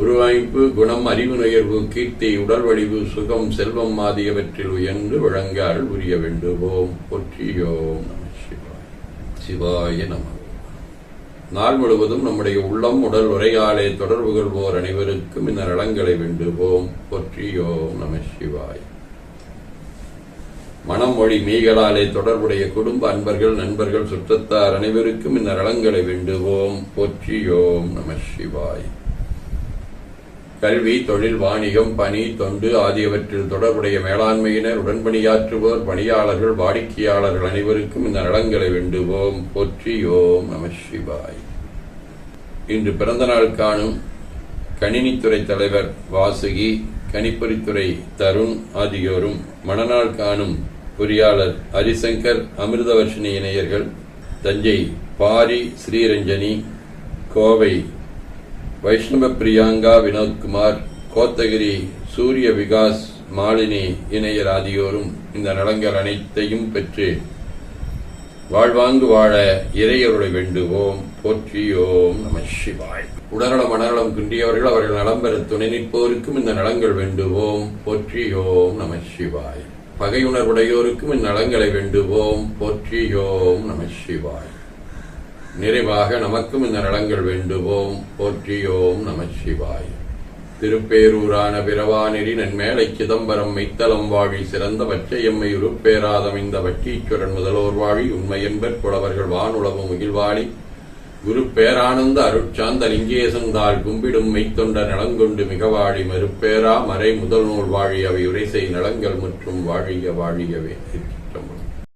உருவாய்ப்பு குணம் அறிவு நுயர்வு கீர்த்தி உடல் வடிவு சுகம் செல்வம் ஆகியவற்றில் உயர்ந்து விளங்க அருள் புரிய வேண்டுவோம். பொற்றியோம் நம சிவாய. சிவாய நம. நாள் முழுவதும் நம்முடைய உள்ளம் உடல் உரையாலே தொடர்பு கொள்வோர் அனைவருக்கும் இந்த நலங்களை வேண்டுவோம். பொற்றியோம் நம சிவாய். மனம் மொழி மீகளாலே தொடர்புடைய குடும்ப அன்பர்கள் நண்பர்கள் சுற்றத்தார் அனைவருக்கும் இந்த நலங்களை வேண்டுவோம். போற்றியோம் நம சிவாய். கல்வி தொழில் வாணிகம் பணி தொண்டு ஆகியவற்றில் தொடர்புடைய மேலாண்மையினர் உடன்பணியாற்றுவோர் பணியாளர்கள் வாடிக்கையாளர்கள் அனைவருக்கும் இந்த நலன்களை வேண்டுவோம். போற்றியோம் நம சிவாய். இன்று பிறந்த நாள் காணும் கணினித்துறை தலைவர் வாசுகி கணிப்பொறித்துறை தருண் ஆகியோரும் மணநாள் காணும் பொறியாளர் ஹரிசங்கர் அமிர்தவர்ஷினி இணையர்கள் தஞ்சை பாரி ஸ்ரீரஞ்சனி கோவை வைஷ்ணவ பிரியாங்கா வினோத்குமார் கோத்தகிரி சூரிய விகாஸ் மாலினி இணையர் ஆகியோரும் இந்த நலங்கள் அனைத்தையும் பெற்று வாழ்வாங்கு வாழ இறையருளை வேண்டுவோம். போற்றியோம் நம சிவாய். உடல்நலம் மனநலம் குன்றியவர்கள் அவர்கள் நலம் பெற துணை நிற்போருக்கும் இந்த நலங்கள் வேண்டுவோம். போற்றியோம் நம சிவாய். பகையுணர்வுடையோருக்கும் இந்நலங்களை வேண்டுவோம். போற்றியோம் நம சிவாய். நிறைவாக நமக்கும் இந்த நலங்கள் வேண்டுவோம். போற்றியோம் நம சிவாய் திருப்பேரூரான பிறவானெறி நன்மேலை சிதம்பரம் மெய்த்தலம் வாழி சிறந்த பச்சையம்மை உருப்பேராதம் இந்த வட்டீச்சுரன் முதலோர் வாழி உண்மை என்பர் புலவர்கள் வானுளவு முகில்வாழி. குரு பேரானந்த அருட்சாந்த லிங்கேசந்தாள் கும்பிடும் மெய்த்தொண்ட நலங்கொண்டு மிகவாழி மறுப்பேரா மறை முதல் நூல் வாழி அவை உரைசை நலங்கள் மற்றும் வாழிய வாழியவே. திருச்சிற்றம்பலம்.